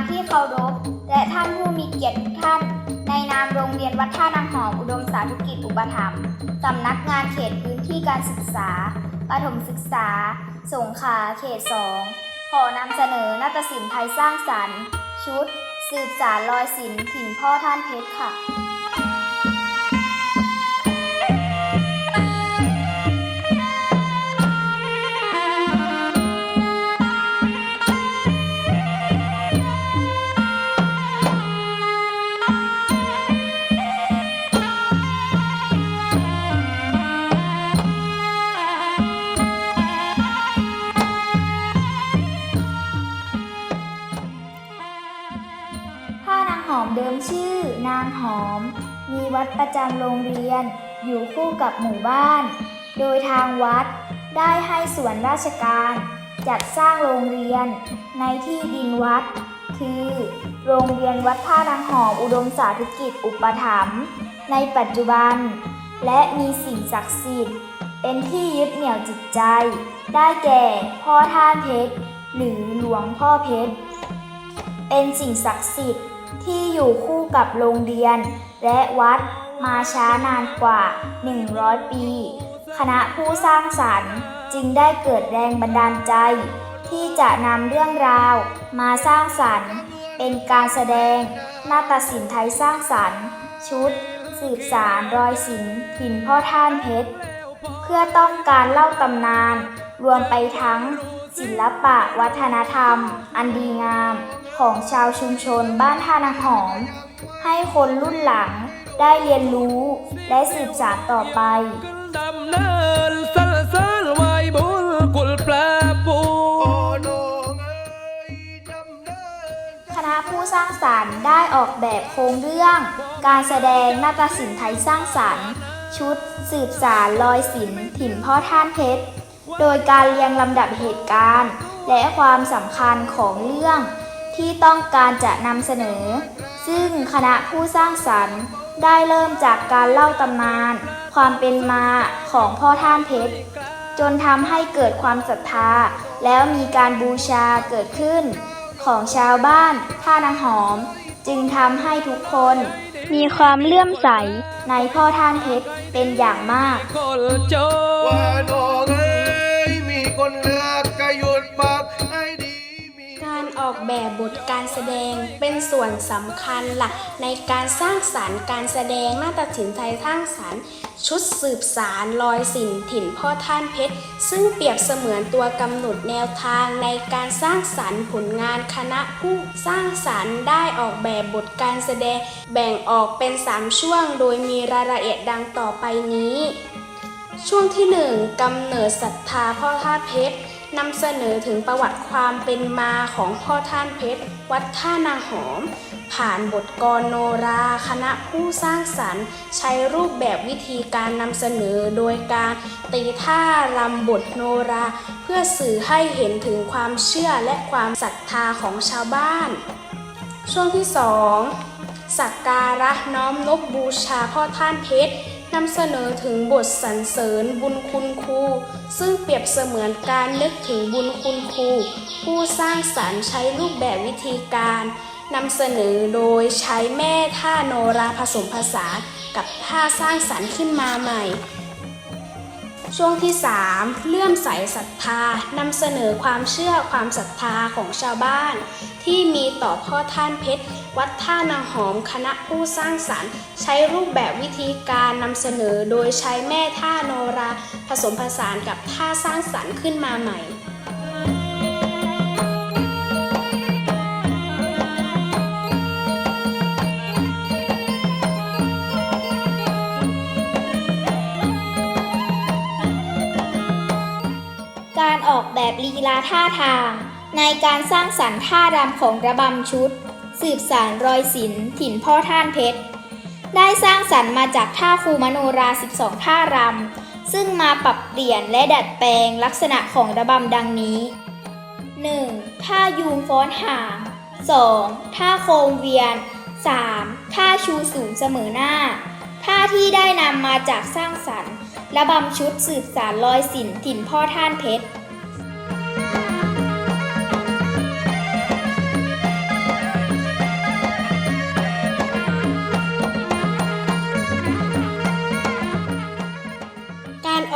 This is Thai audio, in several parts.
านที่เคารพ และท่านผู้มีเกียรติทุกท่าน ในนามโรงเรียนวัดท่านางหอมอุดมสาธุกิจอุปถัมภ์สำนักงานเขตพื้นที่การศึกษาประถมศึกษา สงขลาเขตสองขอนำเสนอนาฏศิลป์ไทยสร้างสรรค์ ชุด สืบสารรอยศิลป์ถิ่นพ่อท่านเพชรค่ะ หอมเดิมชื่อ นางหอม มีวัดประจำโรงเรียน อยู่คู่กับหมู่บ้าน โดยทางวัดได้ให้ส่วนราชการ จัดสร้างโรงเรียน ในที่ดินวัด คือ โรงเรียนวัดท่านางหอมอุดมสาธุกิจอุปถัมภ์ในปัจจุบัน และมีสิ่งศักดิ์สิทธิ์ เป็นที่ยึดเหนี่ยวจิตใจ ได้แก่พ่อท่านเพชรหรือหลวงพ่อเพชรเป็นสิ่งศักดิ์สิทธิ์ ที่อยู่คู่กับโรงเรียน และวัดมาช้านานกว่า 100 ปี คณะผู้สร้างสรรค์จึงได้เกิดแรงบันดาลใจ ที่จะนำเรื่องราวมาสร้างสรรค์ เป็นการแสดงนาฏศิลป์ไทยสร้างสรรค์ ชุด สืบสารรอยศิลป์ถิ่นพ่อท่านเพชร เพื่อต้องการเล่าตำนาน รวมไปทั้ง ศิลปะวัฒนธรรม อันดีงามของชาวชุมชนบ้านท่านาหอม ให้คนรุ่นหลังได้เรียนรู้และสืบสานต่อไปดำเนินสรรเสริญไว้บุญกุลแปรปูคณะผู้สร้างสรรค์ได้ออกแบบโครงเรื่อง การแสดงนาฏศิลป์ไทยสร้างสรรค์ ชุดสืบสารรอยศิลป์ถิ่นพ่อท่านเพชร โดยการเรียงลำดับเหตุการณ์ และความสำคัญของเรื่องที่ต้องการจะนำเสนอ ซึ่งคณะผู้สร้างสรรค์ได้เริ่มจากการเล่าตำนาน ความเป็นมาของพ่อท่านเพชร จนทำให้เกิดความศรัทธา แล้วมีการบูชาเกิดขึ้น ของชาวบ้านท่านางหอม จึงทำให้ทุกคน มีความเลื่อมใสในพ่อท่านเพชรเป็นอย่างมาก คนจว่านน้องเลือกก็หยุดบอกให้ดีมี การออกแบบบทการแสดงเป็นส่วนสำคัญหลักในการสร้างสารรค์การแสดงนาฏศิลป์ไทยสร้างสรรค์ ชุดสืบสารรอยศิลป์ถิ่นพ่อท่านเพชร ซึ่งเปรียบเสมือนตัวกำหนดแนวทางในการสร้างสรรค์ผลงานคณะผู้สร้างสรรค์ได้ออกแบบบทการแสดง แบ่งออกเป็น 3 ช่วง โดยมีรายละเอียดดังต่อไปนี้ ช่วงที่ 1กำเนิดศรัทธาพ่อท่าเพชรนำเสนอถึงประวัติความเป็นมาของพ่อท่านเพชร วัดท่านางหอม ผ่านบทกรโนรา คณะผู้สร้างสรรค์ ใช้รูปแบบวิธีการนำเสนอโดยการตีท่ารำบทโนรา เพื่อสื่อให้เห็นถึงความเชื่อและความศรัทธาของชาวบ้าน ช่วงที่ 2 สักการะน้อมนบบูชาพ่อท่านเพชร นำเสนอถึงบทสรรเสริญบุญคุณครู ซึ่งเปรียบเสมือนการนึกถึงบุญคุณครู ผู้สร้างสรรค์ใช้รูปแบบวิธีการนำเสนอโดยใช้แม่ท่าโนราผสมผสานกับท่าสร้างสรรค์ขึ้นมาใหม่ ช่วงที่ 3 เลื่อมใสศรัทธานำเสนอความเชื่อความศรัทธาของชาวบ้าน ที่มีต่อพ่อท่านเพชร วัดท่านาหอมคณะผู้สร้างสรรค์ ใช้รูปแบบวิธีการนำเสนอโดยใช้แม่ท่าโนรา ผสมผสานกับท่าสร้างสรรค์ขึ้นมาใหม่ ออกแบบลีลาท่าทาง ในการสร้างสรรค์ท่ารำของระบำชุด สืบสารรอยศิลป์ถิ่นพ่อท่านเพชร ได้สร้างสรรค์มาจากท่าคูมโนรา 12 ท่ารำ ซึ่งมาปรับเปลี่ยนและดัดแปลงลักษณะของระบำดังนี้ 1. ท่ายูงฟ้อนหาง 2. ท่าโคมเวียน 3. ท่าชูสูงเสมอหน้า ท่าที่ได้นำมาจากสร้างสรรค์ระบำชุดสืบสารรอยศิลป์ถิ่นพ่อท่านเพชร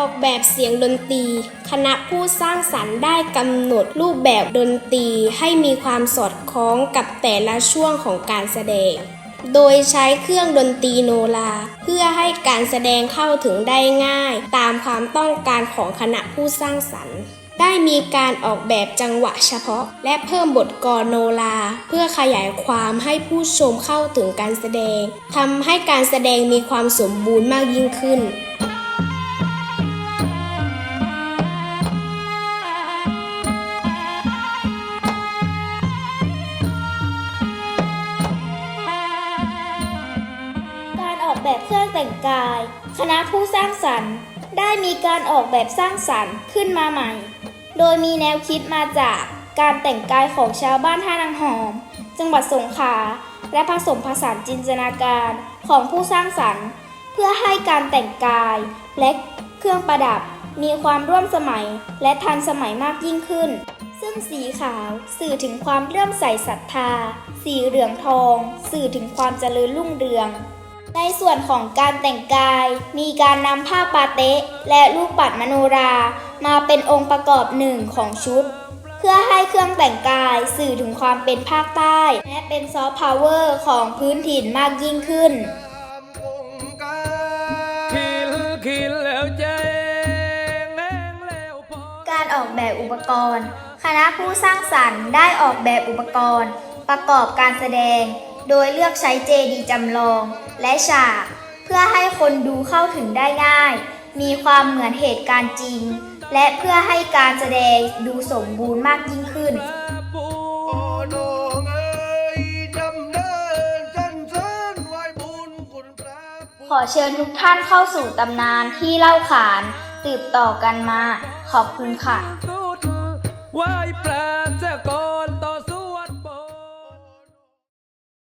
อกแบบเสียงดนตรี คณะผู้สร้างสรรค์ได้กำหนดรูปแบบดนตรีให้มีความสอดคล้องกับแต่ละช่วงของการแสดง โดยใช้เครื่องดนตรีโนรา เพื่อให้การแสดงเข้าถึงได้ง่าย ตามความต้องการของคณะผู้สร้างสรรค์ได้มีการออกแบบจังหวะเฉพาะ และเพิ่มบทกลอนโนราเพื่อขยายความให้ผู้ชมเข้าถึงการแสดงทำให้การแสดงมีความสมบูรณ์มากยิ่งขึ้น รื่องแต่งกาย คณะผู้สร้างสรรค์ ได้มีการออกแบบสร้างสรรค์ขึ้นมาใหม่ โดยมีแนวคิดมาจากการแต่งกายของชาวบ้านท่านางหอม จังหวัดสงขลาและผสมผสานจินตนาการของผู้สร้างสรรค์ เพื่อให้การแต่งกายและเครื่องประดับมีความร่วมสมัยและทันสมัยมากยิ่งขึ้น ซึ่งสีขาวสื่อถึงความเลื่อมใสศรัทธา สีเหลืองทอง สื่อถึงความเจริญรุ่งเรือง ในส่วนของการแต่งกาย มีการนำผ้าปาเต๊ะและลูกปัดมโนรา มาเป็นองค์ประกอบหนึ่งของชุด เพื่อให้เครื่องแต่งกายสื่อถึงความเป็นภาคใต้ และเป็นซอฟต์พาวเวอร์ของพื้นถิ่นมากยิ่งขึ้นการออกแบบอุปกรณ์ คณะผู้สร้างสรรค์ได้ออกแบบอุปกรณ์ ประกอบการแสดง โดยเลือกใช้เจดีจำลองและฉาก เพื่อให้คนดูเข้าถึงได้ง่าย มีความเหมือนเหตุการณ์จริง และเพื่อให้การแสดงดูสมบูรณ์มากยิ่งขึ้นขอเชิญทุกท่านเข้าสู่ตำนานที่เล่าขาน สืบต่อกันมา ขอบคุณค่ะ